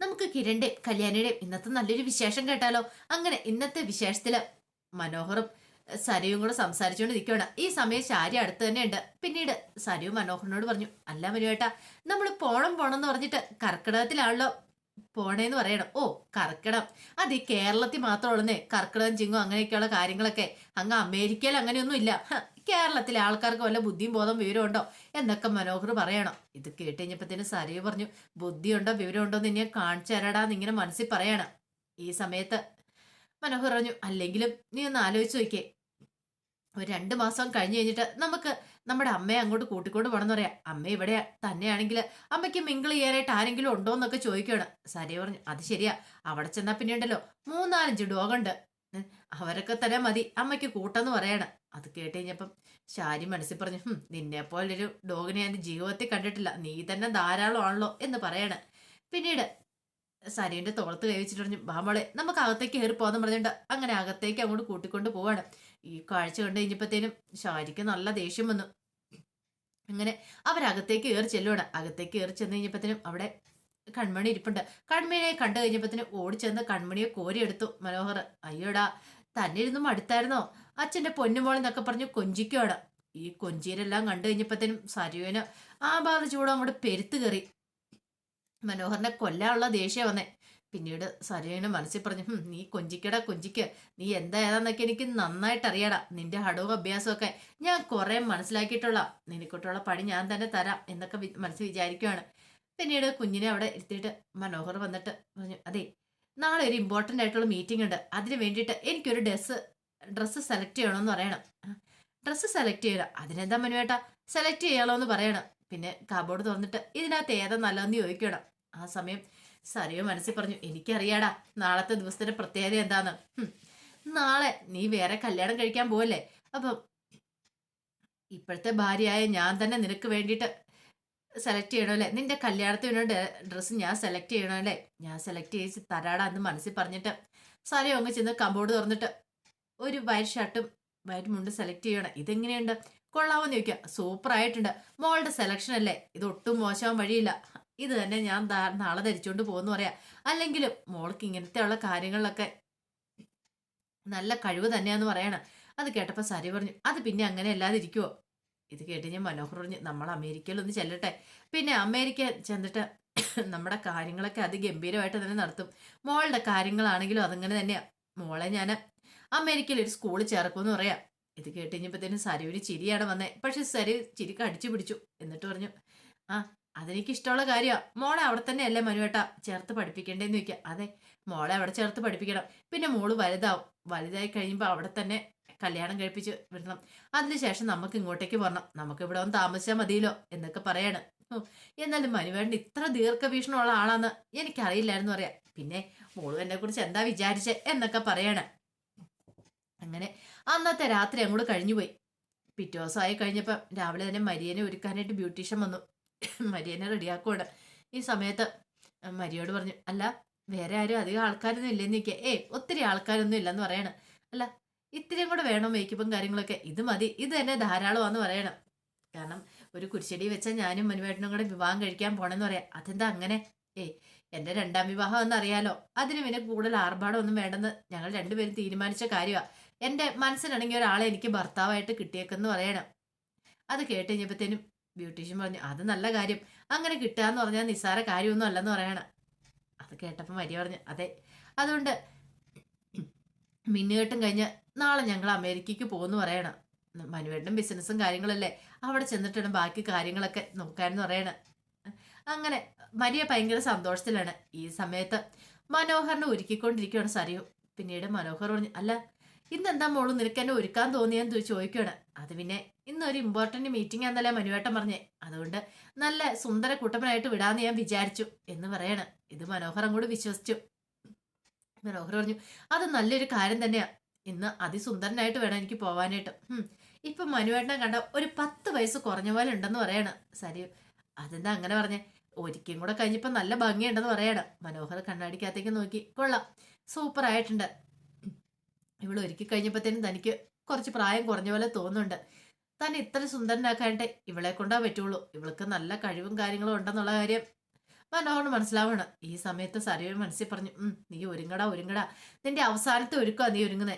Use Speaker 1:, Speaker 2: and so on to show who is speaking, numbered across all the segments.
Speaker 1: നമുക്ക് കിരണിന്റെ കല്യാണിയുടെയും ഇന്നത്തെ നല്ലൊരു വിശേഷം കേട്ടാലോ? അങ്ങനെ ഇന്നത്തെ വിശേഷത്തിൽ മനോഹറും സരയും കൂടെ സംസാരിച്ചുകൊണ്ട് നിൽക്കുകയാണ് ഈ സമയം ശാരി അടുത്ത് തന്നെ ഉണ്ട് പിന്നീട് സരയും മനോഹറിനോട് പറഞ്ഞു അല്ല മനുവേട്ടാ നമ്മൾ പോണം പോണം എന്ന് പറഞ്ഞിട്ട് കർക്കിടകത്തിലാണല്ലോ പോണേന്ന് പറയണം. ഓ കർക്കിടം. അത് ഈ കേരളത്തിൽ മാത്രമുള്ളന്നേ. കർക്കിടകം ചിങ്ങും അങ്ങനെയൊക്കെയുള്ള കാര്യങ്ങളൊക്കെ അങ്ങ് അമേരിക്കയിൽ അങ്ങനെയൊന്നും ഇല്ല കേരളത്തിലെ ആൾക്കാർക്ക് വല്ല ബുദ്ധിയും ബോധം വിവരമുണ്ടോ എന്നൊക്കെ മനോഹർ പറയണം. ഇത് കേട്ട് കഴിഞ്ഞപ്പത്തേന് സരയു പറഞ്ഞു ബുദ്ധിയുണ്ടോ വിവരമുണ്ടോ എന്ന് ഇനി കാണിച്ചു തരടാന്ന് ഇങ്ങനെ മനസ്സിൽ പറയണം. ഈ സമയത്ത് മനോഹർ പറഞ്ഞു അല്ലെങ്കിലും നീ ഒന്ന് ആലോചിച്ച് നോക്കിയേ. ഒരു രണ്ട് മാസം കഴിഞ്ഞ് കഴിഞ്ഞിട്ട് നമുക്ക് നമ്മുടെ അമ്മയെ അങ്ങോട്ട് കൂട്ടിക്കൊണ്ട് പോകണം എന്ന് പറയാം അമ്മ ഇവിടെ തന്നെയാണെങ്കിൽ അമ്മയ്ക്ക് മിങ്കിൾ ചെയ്യാനായിട്ട് ആരെങ്കിലും ഉണ്ടോ എന്നൊക്കെ ചോദിക്കുകയാണ്. സരി പറഞ്ഞു അത് ശരിയാ അവിടെ ചെന്നാൽ പിന്നെ ഉണ്ടല്ലോ മൂന്നാലഞ്ച് ഡോഗുണ്ട് അവരൊക്കെ തന്നെ മതി അമ്മയ്ക്ക് കൂട്ടെന്ന് പറയാണ്. അത് കേട്ട് കഴിഞ്ഞപ്പം ശാരി മനസ്സിൽ പറഞ്ഞു നിന്നെ നിന്നെ പോലൊരു ഡോഗിനെ ഞാൻ ജീവിതത്തിൽ കണ്ടിട്ടില്ല നീ തന്നെ ധാരാളം ആണല്ലോ എന്ന് പറയാണ്. പിന്നീട് സരീന്റെ തോളത്ത് കൈ വെച്ചിട്ട് പറഞ്ഞു ബാമോളെ നമുക്ക് അകത്തേക്ക് കയറി പോകാന്ന് പറഞ്ഞിട്ട് അങ്ങനെ അകത്തേക്ക് അങ്ങോട്ട് കൂട്ടിക്കൊണ്ട് പോവാണ്. ഈ കാഴ്ച കണ്ടു കഴിഞ്ഞപ്പോഴത്തേനും ഷാരിക്ക് നല്ല ദേഷ്യം വന്നു. അങ്ങനെ അവരകത്തേക്ക് കയറി ചെല്ലുവാണ്. അകത്തേക്ക് കയറി ചെന്ന് കഴിഞ്ഞപ്പോഴത്തേനും അവിടെ കൺമണി ഇരിപ്പുണ്ട്. കൺമണിയെ കണ്ടു കഴിഞ്ഞപ്പോഴത്തേനും ഓടിച്ചെന്ന് കൺമണിയെ കോരിയെടുത്തു. മനോഹർ അയ്യോടാ തന്നെ ഇരുന്ന് മടുത്തായിരുന്നോ? അച്ഛന്റെ പൊന്നുമോളെന്നൊക്കെ പറഞ്ഞ് കൊഞ്ചിക്കുവാണ്. ഈ കൊഞ്ചീരെല്ലാം കണ്ടു കഴിഞ്ഞപ്പോഴത്തേനും സരുവിന് ആ ഭാഗത്ത് ചൂടം അങ്ങോട്ട് പെരുത്ത് കയറി. മനോഹറിനെ കൊല്ലാനുള്ള ദേഷ്യം വന്നേ. പിന്നീട് സരുവിന് മനസ്സിൽ പറഞ്ഞു നീ കൊഞ്ചിക്കടാ കൊഞ്ചിക്ക്. നീ എന്താ ഏതാന്നൊക്കെ എനിക്ക് നന്നായിട്ട് അറിയാടാ നിന്റെ ഹടവും അഭ്യാസമൊക്കെ ഞാൻ കുറെ മനസ്സിലാക്കിയിട്ടുള്ള. നിനക്കൊട്ടുള്ള പണി ഞാൻ തന്നെ തരാം എന്നൊക്കെ മനസ്സിൽ വിചാരിക്കുവാണ്. പിന്നീട് കുഞ്ഞിനെ അവിടെ ഇരുത്തിയിട്ട് മനോഹർ വന്നിട്ട് പറഞ്ഞു അതെ നാളെ ഒരു ഇമ്പോർട്ടന്റ് ആയിട്ടുള്ള മീറ്റിംഗ് ഉണ്ട്. അതിന് വേണ്ടിയിട്ട് എനിക്കൊരു ഡ്രസ്സ് ഡ്രസ്സ് സെലക്ട് ചെയ്യണമെന്ന് പറയണം. ഡ്രസ്സ് സെലക്ട് ചെയ്യണം അതിനെന്താ മനുവേട്ടാ? സെലക്ട് ചെയ്യണോ എന്ന് പറയണം. പിന്നെ കബോർഡ് തുറന്നിട്ട് ഇതിനകത്ത് ഏതാ നല്ലതെന്ന് ചോദിക്കണം. ആ സമയം സറിയോ മനസ്സിൽ പറഞ്ഞു എനിക്കറിയാടാ നാളത്തെ ദിവസത്തിന്റെ പ്രത്യേകത എന്താന്ന്. നാളെ നീ വേറെ കല്യാണം കഴിക്കാൻ പോവല്ലേ? അപ്പം ഇപ്പോഴത്തെ ഭാര്യയായ ഞാൻ തന്നെ നിനക്ക് വേണ്ടിയിട്ട് സെലക്ട് ചെയ്യണമല്ലേ? നിന്റെ കല്യാണത്തിന് ഡ്രസ്സ് ഞാൻ സെലക്ട് ചെയ്യണമല്ലേ? ഞാൻ സെലക്ട് ചെയ്ത് തരാടാ എന്ന് മനസ്സിൽ പറഞ്ഞിട്ട് സാരി അങ്ങ് ചെന്ന് കമ്പോർഡ് തുറന്നിട്ട് ഒരു വയറ്റ് ഷർട്ടും വയറ്റ് മുണ്ട് സെലക്ട് ചെയ്യണം. ഇതെങ്ങനെയുണ്ട്? കൊള്ളാമെന്ന് ചോദിക്കുക. സൂപ്പർ ആയിട്ടുണ്ട് മോളുടെ സെലക്ഷൻ അല്ലേ? ഇത് ഒട്ടും മോശമാൻ വഴിയില്ല. ഇത് തന്നെ ഞാൻ നാളെ ധരിച്ചുകൊണ്ട് പോകുന്നു പറയാ. അല്ലെങ്കിലും മോൾക്ക് ഇങ്ങനത്തെ ഉള്ള കാര്യങ്ങളിലൊക്കെ നല്ല കഴിവ് തന്നെയാന്ന് പറയണം. അത് കേട്ടപ്പോൾ സരി പറഞ്ഞു അത് പിന്നെ അങ്ങനെ അല്ലാതെ ഇരിക്കുവോ ഇത് കേട്ട് ഞാൻ മനോഹർ പറഞ്ഞു നമ്മൾ അമേരിക്കയിൽ ഒന്ന് ചെല്ലട്ടെ. പിന്നെ അമേരിക്ക ചെന്നിട്ട് നമ്മുടെ കാര്യങ്ങളൊക്കെ അതിഗംഭീരമായിട്ട് തന്നെ നടത്തും. മോളുടെ കാര്യങ്ങളാണെങ്കിലും അതങ്ങനെ തന്നെയാണ് മോളെ ഞാൻ അമേരിക്കയിൽ ഒരു സ്കൂളിൽ ചേർക്കുമെന്ന് പറയാം. ഇത് കേട്ട് കഴിഞ്ഞപ്പോഴത്തേനും സരി ഒരു ചിരിയാണ് വന്നത് പക്ഷെ സരി ചിരി കടിച്ചു പിടിച്ചു. എന്നിട്ട് പറഞ്ഞു ആ അതെനിക്ക് ഇഷ്ടമുള്ള കാര്യമാണ് മോളെ അവിടെ തന്നെ അല്ലേ മനുവേട്ട? ചേർത്ത് പഠിപ്പിക്കേണ്ടേന്ന് ചോദിക്കുക അതെ മോളെ അവിടെ ചേർത്ത് പഠിപ്പിക്കണം. പിന്നെ മോൾ വലുതാവും. വലുതായി കഴിയുമ്പോൾ അവിടെ തന്നെ കല്യാണം കഴിപ്പിച്ച് വിടണം. അതിനുശേഷം നമുക്ക് ഇങ്ങോട്ടേക്ക് വരണം. നമുക്ക് ഇവിടെ ഒന്ന് താമസിച്ചാൽ മതിയല്ലോ എന്നൊക്കെ പറയാണ്. എന്നാലും മനുവേണ്ട ഇത്ര ദീർഘവീക്ഷണമുള്ള ആളാന്ന് എനിക്കറിയില്ലായിരുന്നു പറയാം. പിന്നെ മോളും എന്നെ കുറിച്ച് എന്താ വിചാരിച്ചേ എന്നൊക്കെ പറയാണ്. അങ്ങനെ അന്നത്തെ രാത്രി അങ്ങോട്ട് കഴിഞ്ഞുപോയി. പിറ്റേ ദിവസമായി കഴിഞ്ഞപ്പം രാവിലെ തന്നെ മരിയനെ ഒരുക്കാനായിട്ട് ബ്യൂട്ടീഷ്യൻ വന്നു. മരിയനെ റെഡിയാക്കുവാണ്. ഈ സമയത്ത് മരിയോട് പറഞ്ഞു അല്ല വേറെ ആരും അധികം ആൾക്കാരൊന്നും ഇല്ലെന്ന് നിൽക്കുക ഏ ഒത്തിരി ആൾക്കാരൊന്നും ഇല്ലെന്ന് പറയണം. അല്ല ഇത്രയും കൂടെ വേണം മേക്കപ്പും കാര്യങ്ങളൊക്കെ. ഇത് മതി. ഇത് തന്നെ ധാരാളമാണെന്ന് പറയണം. കാരണം ഒരു കുരിശടി വെച്ചാൽ ഞാനും മനുവേട്ടനും കൂടെ വിവാഹം കഴിക്കാൻ പോണെന്ന് പറയാം. അതെന്താ അങ്ങനെ? ഏ എന്റെ രണ്ടാം വിവാഹം എന്നറിയാലോ. അതിന് പിന്നെ കൂടുതൽ ആർഭാടമൊന്നും വേണ്ടെന്ന് ഞങ്ങൾ രണ്ടുപേരും തീരുമാനിച്ച കാര്യമാണ് എന്റെ മനസ്സിനാണെങ്കിൽ ഒരാളെ എനിക്ക് ഭർത്താവായിട്ട് കിട്ടിയേക്കെന്ന് പറയണം. അത് കേട്ട് കഴിഞ്ഞപ്പോഴത്തേനും ബ്യൂട്ടീഷ്യൻ പറഞ്ഞു അത് നല്ല കാര്യം. അങ്ങനെ കിട്ടുക പറഞ്ഞാൽ നിസ്സാര കാര്യമൊന്നും അല്ലെന്ന് പറയണം. അത് കേട്ടപ്പോൾ മരിയ പറഞ്ഞു അതെ. അതുകൊണ്ട് മിന്നുകെട്ടും കഴിഞ്ഞ് നാളെ ഞങ്ങൾ അമേരിക്കയ്ക്ക് പോകുമെന്ന് പറയണം. മനുവേട്ടനും ബിസിനസ്സും കാര്യങ്ങളല്ലേ. അവിടെ ചെന്നിട്ടാണ് ബാക്കി കാര്യങ്ങളൊക്കെ നോക്കാനെന്ന് പറയണം. അങ്ങനെ മരിയ ഭയങ്കര സന്തോഷത്തിലാണ്. ഈ സമയത്ത് മനോഹറിനെ ഒരുക്കിക്കൊണ്ടിരിക്കുകയാണ് സരിയു. പിന്നീട് മനോഹർ പറഞ്ഞു അല്ല ഇന്നെന്താ മോൾ നിനക്ക് എന്നെ ഒരുക്കാൻ തോന്നിയെന്ന് ചോദിക്കുകയാണ്. അത് പിന്നെ ഇന്നൊരു ഇമ്പോർട്ടന്റ് മീറ്റിംഗ് ആണെന്നല്ലേ മനുവേട്ടൻ പറഞ്ഞേ. അതുകൊണ്ട് നല്ല സുന്ദര കൂട്ടപ്പനായിട്ട് വിടാന്ന് ഞാൻ വിചാരിച്ചു എന്ന് പറയാണ്. ഇത് മനോഹരം അങ്ങോട്ട് വിശ്വസിച്ചു. മനോഹർ പറഞ്ഞു അത് നല്ലൊരു കാര്യം തന്നെയാ. ഇന്ന് അതിസുന്ദരനായിട്ട് വേണം എനിക്ക് പോവാനായിട്ട്. ഇപ്പൊ മനുവേട്ടനെ കണ്ട ഒരു പത്ത് വയസ്സ് കുറഞ്ഞ പോലെ ഉണ്ടെന്ന് പറയണ്. സരി അതെന്താ അങ്ങനെ പറഞ്ഞേ? ഒരിക്കലും കൂടെ കഴിഞ്ഞപ്പോ നല്ല ഭംഗിയുണ്ടെന്ന് പറയാണ്. മനോഹർ കണ്ണാടിക്കകത്തേക്ക് നോക്കി കൊള്ളാം. സൂപ്പർ ആയിട്ടുണ്ട് ഇവൾ ഒരുക്കി കഴിഞ്ഞപ്പോഴത്തേനും തനിക്ക് കുറച്ച് പ്രായം കുറഞ്ഞ പോലെ തോന്നുന്നുണ്ട്. താൻ ഇത്ര സുന്ദരനാക്കാനായിട്ട് ഇവളെ കൊണ്ടാ പറ്റുള്ളൂ. ഇവൾക്ക് നല്ല കഴിവും കാര്യങ്ങളും ഉണ്ടെന്നുള്ള കാര്യം മനോഹറിന് മനസ്സിലാവണം. ഈ സമയത്ത് സരയു മനസ്സിൽ പറഞ്ഞു നീ ഒരുങ്ങടാ ഒരുങ്ങടാ. നിന്റെ അവസാനത്തെ ഒരുക്കോ നീ ഒരുങ്ങുന്നേ.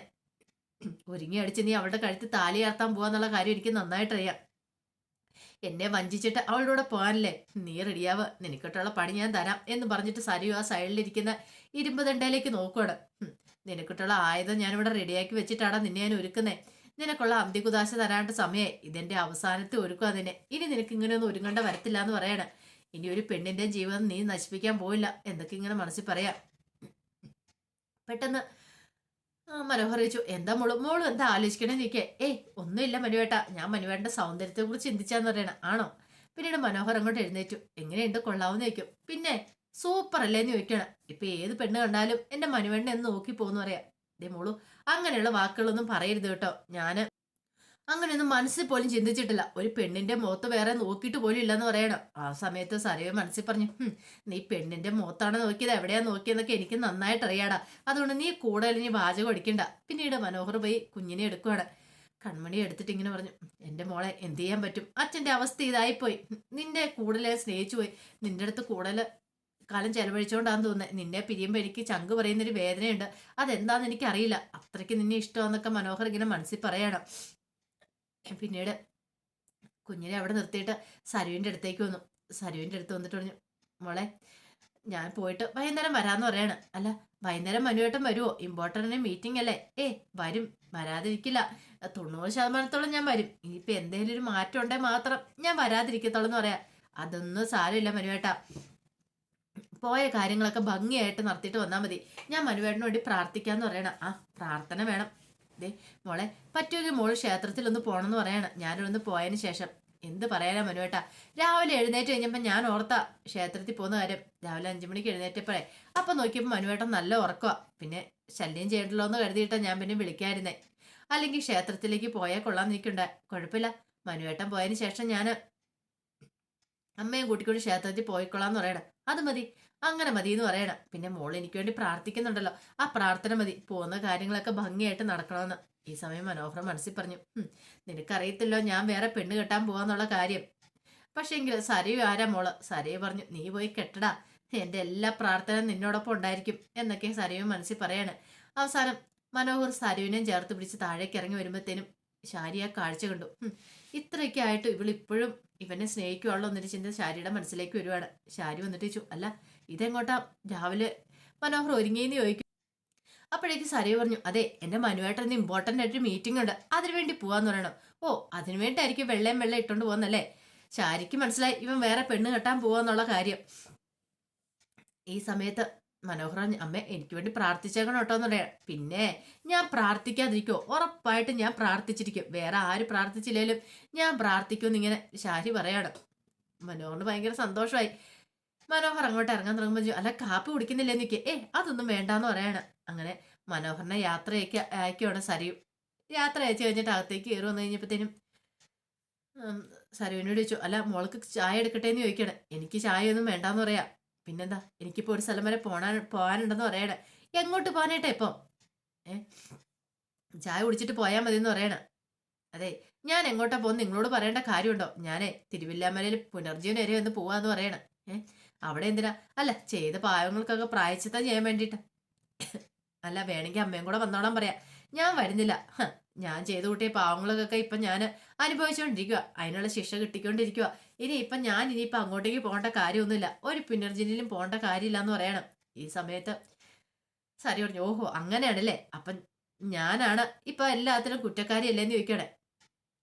Speaker 1: ഒരുങ്ങി അടിച്ച് നീ അവളുടെ കഴുത്ത് താലി ചേർത്താൻ പോവാന്നുള്ള കാര്യം എനിക്ക് നന്നായിട്ടറിയാം. എന്നെ വഞ്ചിച്ചിട്ട് അവളുടെ കൂടെ പോകാനല്ലേ. നീ റെഡിയാവ്. നിനക്കിട്ടുള്ള പണി ഞാൻ തരാം എന്ന് പറഞ്ഞിട്ട് സരയു ആ സൈഡിലിരിക്കുന്ന ഇരുമ്പ് ദണ്ടയിലേക്ക് നോക്കുവാണ്. നിനക്കിട്ടുള്ള ആയുധം ഞാനിവിടെ റെഡിയാക്കി വെച്ചിട്ടാണ് നിന്നെ ഞാൻ ഒരുക്കുന്നേ. നിനക്കുള്ള അന്തികുദാശ തരാണ്ട് സമയേ ഇതെന്റെ അവസാനത്തെ ഒരുക്കും അതിനെ ഇനി നിനക്ക് ഇങ്ങനെയൊന്നും ഒരുങ്ങേണ്ട വരത്തില്ല എന്ന് പറയണ. ഇനി ഒരു പെണ്ണിന്റെ ജീവിതം നീ നശിപ്പിക്കാൻ പോയില്ല എന്തൊക്കെ ഇങ്ങനെ മനസ്സിൽ പറയാം. പെട്ടെന്ന് മനോഹർ ചോദിച്ചു എന്താ മോൾ? എന്താ ആലോചിക്കണേ നിൽക്കേ ഏയ് ഒന്നുമില്ല മനുവേട്ട. ഞാൻ മനുവേട്ടന്റെ സൗന്ദര്യത്തെ കുറിച്ച് ചിന്തിച്ചാന്ന് പറയണ. ആണോ? പിന്നീട് മനോഹർ അങ്ങോട്ട് എഴുന്നേറ്റു. എങ്ങനെയുണ്ട്? കൊള്ളാവുന്ന ചോദിക്കും പിന്നെ? സൂപ്പർ അല്ലേന്ന് ചോദിക്കണം. ഇപ്പൊ ഏത് പെണ്ണ് കണ്ടാലും എന്റെ മനുവെണ്ണ എന്ന് നോക്കി പോന്ന് പറയാം. ദേ മോളു അങ്ങനെയുള്ള വാക്കുകളൊന്നും പറയരുത് കേട്ടോ ഞാൻ. അങ്ങനെയൊന്നും മനസ്സിൽ പോലും ചിന്തിച്ചിട്ടില്ല. ഒരു പെണ്ണിന്റെ മുഖത്ത് വേറെ നോക്കിയിട്ട് പോലും ഇല്ലെന്ന് പറയണം. ആ സമയത്ത് സരയോ മനസ്സിൽ പറഞ്ഞു നീ പെണ്ണിന്റെ മുഖത്താണ് നോക്കിയത്? എവിടെയാ നോക്കിയെന്നൊക്കെ എനിക്ക് നന്നായിട്ട് അറിയാടാ അതുകൊണ്ട് നീ കൂടുതൽ ഇനി വാചകം അടിക്കണ്ട. പിന്നീട് മനോഹർ പോയി കുഞ്ഞിനെ എടുക്കുവാണ്. കൺമണി എടുത്തിട്ട് ഇങ്ങനെ പറഞ്ഞു എന്റെ മോളെ എന്ത് ചെയ്യാൻ പറ്റും? അച്ഛന്റെ അവസ്ഥ ഇതായിപ്പോയി. നിന്റെ കൂടുതൽ സ്നേഹിച്ചു പോയി നിന്റെ അടുത്ത് കൂടുതൽ കാലം ചെലവഴിച്ചുകൊണ്ടാന്ന് തോന്നുന്നത് നിന്നെ പിരിയുമ്പോൾ എനിക്ക് ചങ്ക് പറയുന്നൊരു വേദനയുണ്ട്. അതെന്താന്ന് എനിക്കറിയില്ല. അത്രയ്ക്ക് നിന്നെ ഇഷ്ടമാണെന്നൊക്കെ മനോഹർ ഇങ്ങനെ മനസ്സിൽ പറയണം. പിന്നീട് കുഞ്ഞിനെ അവിടെ നിർത്തിയിട്ട് സരുവിന്റെ അടുത്തേക്ക് വന്നു. സരുവിന്റെ അടുത്ത് വന്നിട്ട് പറഞ്ഞു മോളെ ഞാൻ പോയിട്ട് വൈകുന്നേരം വരാമെന്ന് പറയാണ്. അല്ല വൈകുന്നേരം മനുവേട്ടൻ വരുമോ ഇമ്പോർട്ടന്റ് മീറ്റിംഗ് അല്ലേ ഏ വരും. വരാതിരിക്കില്ല. തൊണ്ണൂറ് ശതമാനത്തോളം ഞാൻ വരും. ഇനിയിപ്പോൾ എന്തെങ്കിലും ഒരു മാറ്റം ഉണ്ടെങ്കിൽ മാത്രം ഞാൻ വരാതിരിക്കത്തുള്ളൂ എന്ന് പറയാം. അതൊന്നും സാരമില്ല മനുവേട്ട. പോയ കാര്യങ്ങളൊക്കെ ഭംഗിയായിട്ട് നടത്തിയിട്ട് വന്നാൽ മതി. ഞാൻ മനുവേട്ടന് വേണ്ടി പ്രാർത്ഥിക്കാന്ന് പറയണം. ആ പ്രാർത്ഥന വേണം. ദേ മോളെ പറ്റുമെങ്കിൽ മോൾ ക്ഷേത്രത്തിൽ ഒന്ന് പോകണം പോകണമെന്ന് പറയണം. ഞാനൊന്ന് പോയതിന് ശേഷം. എന്ത് പറയാനാ മനുവേട്ടാ? രാവിലെ എഴുന്നേറ്റ് കഴിഞ്ഞപ്പോൾ ഞാൻ ഓർത്ത ക്ഷേത്രത്തിൽ പോകുന്ന കാര്യം. രാവിലെ അഞ്ചു മണിക്ക് എഴുന്നേറ്റപ്പോഴേ. അപ്പം നോക്കിയപ്പോൾ മനുവേട്ടൻ നല്ല ഉറക്കുക പിന്നെ ശല്യം ചെയ്യണ്ടല്ലോ എന്ന് കരുതിയിട്ടാ ഞാൻ പിന്നെ വിളിക്കായിരുന്നേ അല്ലെങ്കിൽ ക്ഷേത്രത്തിലേക്ക് പോയാൽ കൊള്ളാന്നിരിക്കണ്ട കുഴപ്പമില്ല. മനുവേട്ടൻ പോയതിന് ശേഷം ഞാൻ അമ്മയും കൂട്ടിക്കൊണ്ട് ക്ഷേത്രത്തിൽ പോയിക്കൊള്ളാന്ന് പറയണം. അത് മതി. അങ്ങനെ മതി എന്ന് പറയണം. പിന്നെ മോൾ എനിക്ക് വേണ്ടി പ്രാർത്ഥിക്കുന്നുണ്ടല്ലോ. ആ പ്രാർത്ഥന മതി. പോകുന്ന കാര്യങ്ങളൊക്കെ ഭംഗിയായിട്ട് നടക്കണമെന്ന്. ഈ സമയം മനോഹരം മനസ്സിൽ പറഞ്ഞു. "ഹും, നിനക്കറിയത്തില്ലോ ഞാൻ വേറെ പെണ്ണ് കെട്ടാൻ പോവാന്നുള്ള കാര്യം. പക്ഷേ എങ്കിൽ സരയു ആരാ മോൾ? സരയു പറഞ്ഞു നീ പോയി കെട്ടടാ. എന്റെ എല്ലാ പ്രാർത്ഥന നിന്നോടൊപ്പം ഉണ്ടായിരിക്കും എന്നൊക്കെ സരയു മനസ്സിൽ പറയാണ്. അവസാനം മനോഹർ സരയുവിനെയും ചേർത്ത് പിടിച്ച് താഴേക്ക് ഇറങ്ങി വരുമ്പോഴത്തേനും ശാരി ആ കാഴ്ച കണ്ടു. "ഹും, ഇത്രയൊക്കെ ആയിട്ട് ഇവളിപ്പോഴും ഇവനെ സ്നേഹിക്കുവാണല്ലോ എന്നൊരു ചിന്ത ശാരിയുടെ മനസ്സിലേക്ക് വരുവാണ്. ശാരി വന്നിട്ട് ചോദിച്ചു അല്ല ഇതെങ്ങോട്ടാ? രാവിലെ മനോഹർ ഒരുങ്ങിയെന്ന് ചോദിക്കും. അപ്പോഴേക്ക് സരയു പറഞ്ഞു അതെ എന്റെ മനുവേട്ടന് ഇമ്പോർട്ടന്റ് ആയിട്ട് മീറ്റിംഗ് ഉണ്ട്. അതിനു വേണ്ടി പോവാന്ന് പറയണം. ഓ അതിനു വേണ്ടിയായിരിക്കും വെള്ളയും വെള്ളം ഇട്ടോണ്ട് പോകുന്നല്ലേ ശാരിക്ക് മനസ്സിലായി ഇവൻ വേറെ പെണ്ണ് കെട്ടാൻ പോവാന്നുള്ള കാര്യം. ഈ സമയത്ത് മനോഹർ അമ്മ എനിക്ക് വേണ്ടി പ്രാർത്ഥിച്ചേക്കണം കേട്ടോ എന്ന് പറയാം. പിന്നെ ഞാൻ പ്രാർത്ഥിക്കാതിരിക്കോ ഉറപ്പായിട്ട് ഞാൻ പ്രാർത്ഥിച്ചിരിക്കും. വേറെ ആര് പ്രാർത്ഥിച്ചില്ലേലും ഞാൻ പ്രാർത്ഥിക്കുമെന്ന് ഇങ്ങനെ ശാരി പറയാണ്. മനോഹറിന് ഭയങ്കര സന്തോഷമായി. മനോഹർ അങ്ങോട്ട് ഇറങ്ങാൻ തുടങ്ങുമ്പോൾ അല്ല കാപ്പി കുടിക്കുന്നില്ലേ നിൽക്കുക ഏ അതൊന്നും വേണ്ടാന്ന് പറയാണ്. അങ്ങനെ മനോഹറിനെ യാത്രയൊക്കെ അയക്കുവാണ് സരയു യാത്ര അയച്ചു കഴിഞ്ഞിട്ട് അകത്തേക്ക് കയറി വന്നു കഴിഞ്ഞപ്പോഴത്തേനും സരുവിനോട് ചോദിച്ചു അല്ല മോൾക്ക് ചായ എടുക്കട്ടെ എന്ന് ചോദിക്കണം എനിക്ക് ചായ ഒന്നും വേണ്ടാന്ന് പറയാം. പിന്നെന്താ? എനിക്കിപ്പോൾ ഒരു സ്ഥലം വരെ പോണാൻ പോകാനുണ്ടെന്ന് പറയണേ. എങ്ങോട്ട് പോകാനായിട്ടെ ഇപ്പൊ? ഏ? ചായ കുടിച്ചിട്ട് പോയാൽ മതി എന്ന് പറയണ. അതെ ഞാൻ എങ്ങോട്ടാ പോകുന്നത് നിങ്ങളോട് പറയേണ്ട കാര്യമുണ്ടോ? ഞാനേ തിരുവില്ലാമലയിൽ പുനർജീവൻ വരെ ഒന്ന് പോവാന്ന് പറയണ. ഏ? അവിടെ എന്തിനാ? അല്ല ചെയ്ത പാവങ്ങൾക്കൊക്കെ പ്രായച്ചിത്തം ചെയ്യാൻ വേണ്ടിയിട്ട് അല്ല വേണമെങ്കിൽ അമ്മയും കൂടെ വന്നോളാൻ പറയാ. ഞാൻ വരുന്നില്ല. ഞാൻ ചെയ്തു കൂട്ടിയ പാവങ്ങൾക്കൊക്കെ ഇപ്പൊ ഞാൻ അനുഭവിച്ചുകൊണ്ടിരിക്കുക അതിനുള്ള ശിക്ഷ കിട്ടിക്കൊണ്ടിരിക്കുക ഇനി ഇപ്പൊ ഞാൻ ഇനിയിപ്പൊ അങ്ങോട്ടേക്ക് പോകേണ്ട കാര്യമൊന്നുമില്ല. ഒരു പുനർജനിലും പോകേണ്ട കാര്യമില്ല എന്ന് പറയണം. ഈ സമയത്ത് സാരി പറഞ്ഞു ഓഹോ അങ്ങനെയാണല്ലേ? അപ്പം ഞാനാണ് ഇപ്പൊ എല്ലാത്തിനും കുറ്റക്കാരിയല്ലേന്ന് ചോദിക്കണേ.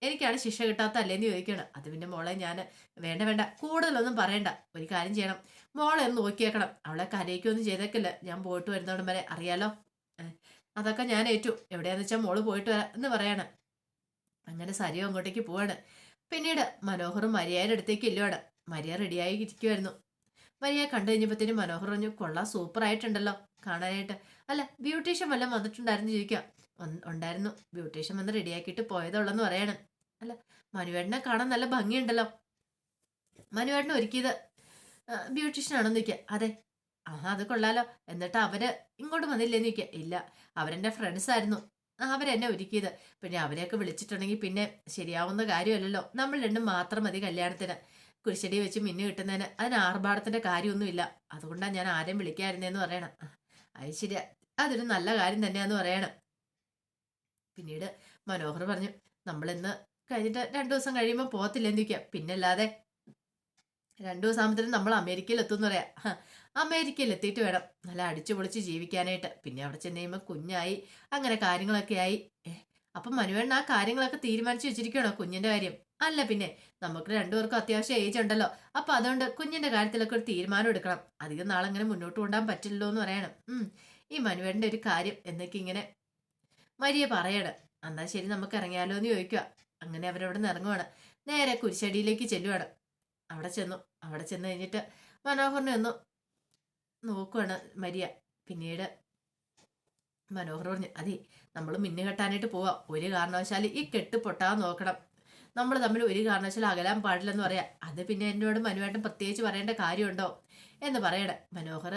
Speaker 1: എനിക്കാണ് ശിക്ഷ കിട്ടാത്ത അല്ലേന്ന് ചോദിക്കണം. അത് പിന്നെ മോളെ ഞാൻ വേണ്ട വേണ്ട. കൂടുതലൊന്നും പറയണ്ട. ഒരു കാര്യം ചെയ്യണം. മോളെ ഒന്ന് നോക്കിയേക്കണം. അവളെ കരയിക്കൊന്നും ചെയ്തേക്കില്ല. ഞാൻ പോയിട്ട് വരുന്നവിടം വരെ. അറിയാലോ? അതൊക്കെ ഞാൻ ഏറ്റു. എവിടെയാന്ന് വെച്ചാൽ മോൾ പോയിട്ട് വരാം എന്ന് പറയാണ്. അങ്ങനെ സരിയോ അങ്ങോട്ടേക്ക് പോവാണ്. പിന്നീട് മനോഹറും മരിയയുടെ അടുത്തേക്ക് ഇല്ലോട് മരിയ റെഡിയായി ഇരിക്കുമായിരുന്നു മരിയ കണ്ടു കഴിഞ്ഞപ്പോഴത്തേനും മനോഹർ പറഞ്ഞു കൊള്ളാം സൂപ്പർ ആയിട്ടുണ്ടല്ലോ കാണാനായിട്ട്. അല്ല ബ്യൂട്ടീഷ്യൻ വല്ലതും വന്നിട്ടുണ്ടായിരുന്നു ചോദിക്കാം. ഉണ്ടായിരുന്നു. ബ്യൂട്ടീഷ്യൻ വന്ന് റെഡിയാക്കിയിട്ട് പോയതുള്ളെന്ന് പറയാണ്. അല്ല മനുവേട്ടനെ കാണാൻ നല്ല ഭംഗിയുണ്ടല്ലോ. മനുവേട്ടനെ ഒരുക്കിയത് ബ്യൂട്ടീഷ്യൻ ആണെന്ന് ചോദിക്കുക അതെ. ആ അത് കൊള്ളാലോ. എന്നിട്ട് അവർ ഇങ്ങോട്ട് വന്നില്ലേന്ന് ചോദിക്കുക ഇല്ല അവരെന്റെ ഫ്രണ്ട്സ് ആയിരുന്നു. അവരെന്നെ ഒരുക്കിയത്. പിന്നെ അവരെയൊക്കെ വിളിച്ചിട്ടുണ്ടെങ്കിൽ പിന്നെ ശരിയാവുന്ന കാര്യമല്ലല്ലോ. നമ്മൾ രണ്ടും മാത്രം മതി കല്യാണത്തിന്. കുരിശടി വെച്ച് മിന്നു കിട്ടുന്നതിന്. അതിന് ആർഭാടത്തിന്റെ കാര്യമൊന്നുമില്ല. അതുകൊണ്ടാണ് ഞാൻ ആരെയും വിളിക്കായിരുന്നേന്ന് പറയണം. അത് ശരിയാ. അതൊരു നല്ല കാര്യം തന്നെയാന്ന് പറയണം. പിന്നീട് മനോഹർ പറഞ്ഞു നമ്മൾ ഇന്ന് കഴിഞ്ഞിട്ട് രണ്ടു ദിവസം കഴിയുമ്പോൾ പോകത്തില്ല ചോദിക്കാം. പിന്നല്ലാതെ രണ്ടു ദിവസം ആകുമ്പോഴത്തേനും നമ്മൾ അമേരിക്കയിൽ എത്തും എന്ന് പറയാം അമേരിക്കയിൽ എത്തിയിട്ട് വേണം. നല്ല അടിച്ചു പൊളിച്ച് ജീവിക്കാനായിട്ട്. പിന്നെ അവിടെ ചെന്ന് കുഞ്ഞായി. അങ്ങനെ കാര്യങ്ങളൊക്കെ ആയി. അപ്പം മനുവേണ്ണ ആ കാര്യങ്ങളൊക്കെ തീരുമാനിച്ചു വെച്ചിരിക്കണോ കുഞ്ഞിന്റെ കാര്യം? അല്ല പിന്നെ നമുക്ക് രണ്ടുപേർക്കും അത്യാവശ്യം ഏജ് ഉണ്ടല്ലോ. അപ്പൊ അതുകൊണ്ട് കുഞ്ഞിന്റെ കാര്യത്തിലൊക്കെ ഒരു തീരുമാനം എടുക്കണം. അധികം നാളങ്ങനെ മുന്നോട്ട് കൊണ്ടുപോകാൻ പറ്റില്ലല്ലോ എന്ന് പറയണം. ഉം ഈ മനുവേട്ടന്റെ ഒരു കാര്യം എന്നൊക്കെ ഇങ്ങനെ മരിയ പറയണം. എന്നാ ശരി നമുക്ക് ഇറങ്ങിയാലോ എന്ന് ചോദിക്കുക അങ്ങനെ അവരവിടെ നിന്ന് ഇറങ്ങുവാണ്. നേരെ കുരിശടിയിലേക്ക് ചെല്ലുവാണ്. അവിടെ ചെന്നു. അവിടെ ചെന്ന് കഴിഞ്ഞിട്ട് മനോഹറിനെ ഒന്ന് നോക്കുവാണ് മരിയ. പിന്നീട് മനോഹർ പറഞ്ഞു അതെ നമ്മൾ മിന്നു കെട്ടാനായിട്ട് പോവാം. ഒരു കാരണവശാലും ഈ കെട്ട് പൊട്ടാൻ നോക്കണം. നമ്മൾ തമ്മിൽ ഒരു കാരണവശാലും അകലാൻ പാടില്ലെന്ന് പറയാം. അത് പിന്നെ എന്നോട് മനുവേട്ടൻ പ്രത്യേകിച്ച് പറയേണ്ട കാര്യമുണ്ടോ? എന്ന് പറയണേ. മനോഹർ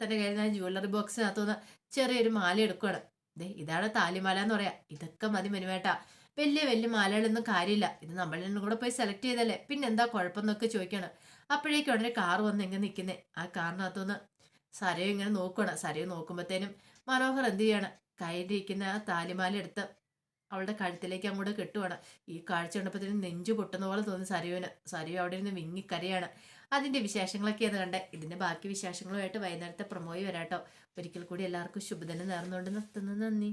Speaker 1: തന്റെ കയ്യിൽ നിന്ന് ജ്വല്ലറി ബോക്സിനകത്തുനിന്ന് ചെറിയൊരു മാല എടുക്കുകയാണ് ദേ ഇതാണ് താലിമാല എന്ന് പറയാം. ഇതൊക്കെ മതി മനുവേട്ട. വലിയ വലിയ മാലകളൊന്നും കാര്യമില്ല. ഇത് നമ്മളിൽ കൂടെ പോയി സെലക്ട് ചെയ്തല്ലേ? പിന്നെ എന്താ കുഴപ്പമെന്നൊക്കെ ചോദിക്കണം. അപ്പോഴേക്കും ഉടനെ കാർ വന്ന് എങ്ങനെ നിൽക്കുന്നേ. ആ കാറിനകത്തുനിന്ന് സരയും ഇങ്ങനെ നോക്കുകയാണ് സരയും നോക്കുമ്പോഴത്തേനും മനോഹർ എന്ത് ചെയ്യാണ്? കയ്യിലിരിക്കുന്ന ആ താലിമാല എടുത്ത് അവളുടെ കഴുത്തിലേക്ക് അങ്ങോട്ട് കെട്ടുവാണ്. ഈ കാഴ്ച കണ്ടപ്പോഴത്തേനും നെഞ്ചു പൊട്ടുന്ന പോലെ തോന്നി സരയുവിന്. സരയു അവിടെ നിന്ന് വിങ്ങിക്കരയാണ്. അതിന്റെ വിശേഷങ്ങളൊക്കെയാണ് കണ്ടേ. ഇതിന്റെ ബാക്കി വിശേഷങ്ങളുമായിട്ട് വൈകുന്നേരത്തെ പ്രമോയി വരാട്ടോ. ഒരിക്കൽ കൂടി എല്ലാവർക്കും ശുഭദിനം നേർന്നുകൊണ്ട് നിർത്തുന്നു. നന്ദി.